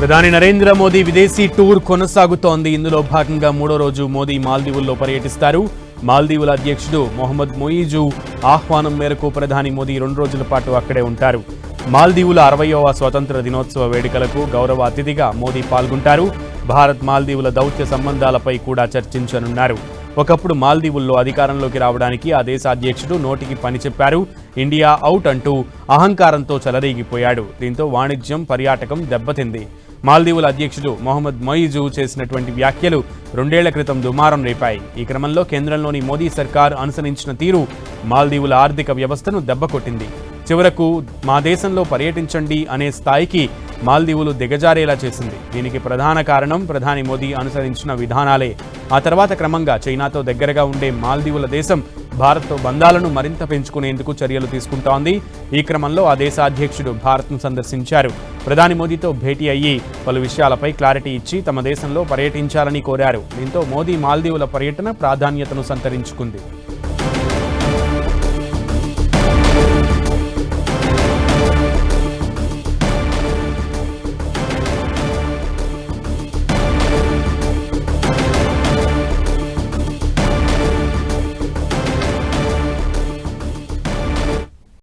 ప్రధాని నరేంద్ర మోదీ విదేశీ టూర్ కొనసాగుతోంది. ఇందులో భాగంగా మూడో రోజు మోదీ మాల్దీవుల్లో పర్యటిస్తారు. మాల్దీవుల అధ్యక్షుడు మొహమ్మద్ మొయిజు ఆహ్వానం మేరకు ప్రధాని మోదీ రెండు రోజుల పాటు అక్కడే ఉంటారు. మాల్దీవుల అరవయవ స్వతంత్ర దినోత్సవ వేడుకలకు గౌరవ అతిథిగా మోదీ పాల్గొంటారు. భారత్ మాల్దీవుల దౌత్య సంబంధాలపై కూడా చర్చించనున్నారు. ఒకప్పుడు మాల్దీవుల్లో అధికారంలోకి రావడానికి ఆ దేశ అధ్యక్షుడు నోటికి పని చెప్పారు. ఇండియా అవుట్ అంటూ అహంకారంతో చెలరేగిపోయాడు. దీంతో వాణిజ్యం పర్యాటకం దెబ్బతింది. మాల్దీవుల అధ్యక్షుడు మొహమ్మద్ మొయిజు చేసినటువంటి వ్యాఖ్యలు రెండేళ్ళ క్రితం దుమారం రేపాయి. ఈ క్రమంలో కేంద్రంలోని మోదీ సర్కార్ అనుసరించిన తీరు మాల్దీవుల ఆర్థిక వ్యవస్థను దెబ్బకొట్టింది. చివరకు మా దేశంలో పర్యటించండి అనే స్థాయికి మాల్దీవులు దిగజారేలా చేసింది. దీనికి ప్రధాన కారణం ప్రధాని మోదీ అనుసరించిన విధానాలే. ఆ తర్వాత క్రమంగా చైనాతో దగ్గరగా ఉండే మాల్దీవుల దేశం భారత్తో బంధాలను మరింత పెంచుకునేందుకు చర్యలు తీసుకుంటోంది. ఈ క్రమంలో ఆ దేశ అధ్యక్షుడు భారత్ను సందర్శించారు. ప్రధాని మోదీతో భేటీ అయ్యి పలు విషయాలపై క్లారిటీ ఇచ్చి తమ దేశంలో పర్యటించాలని కోరారు. దీంతో మోదీ మాల్దీవుల పర్యటన ప్రాధాన్యతను సంతరించుకుంది.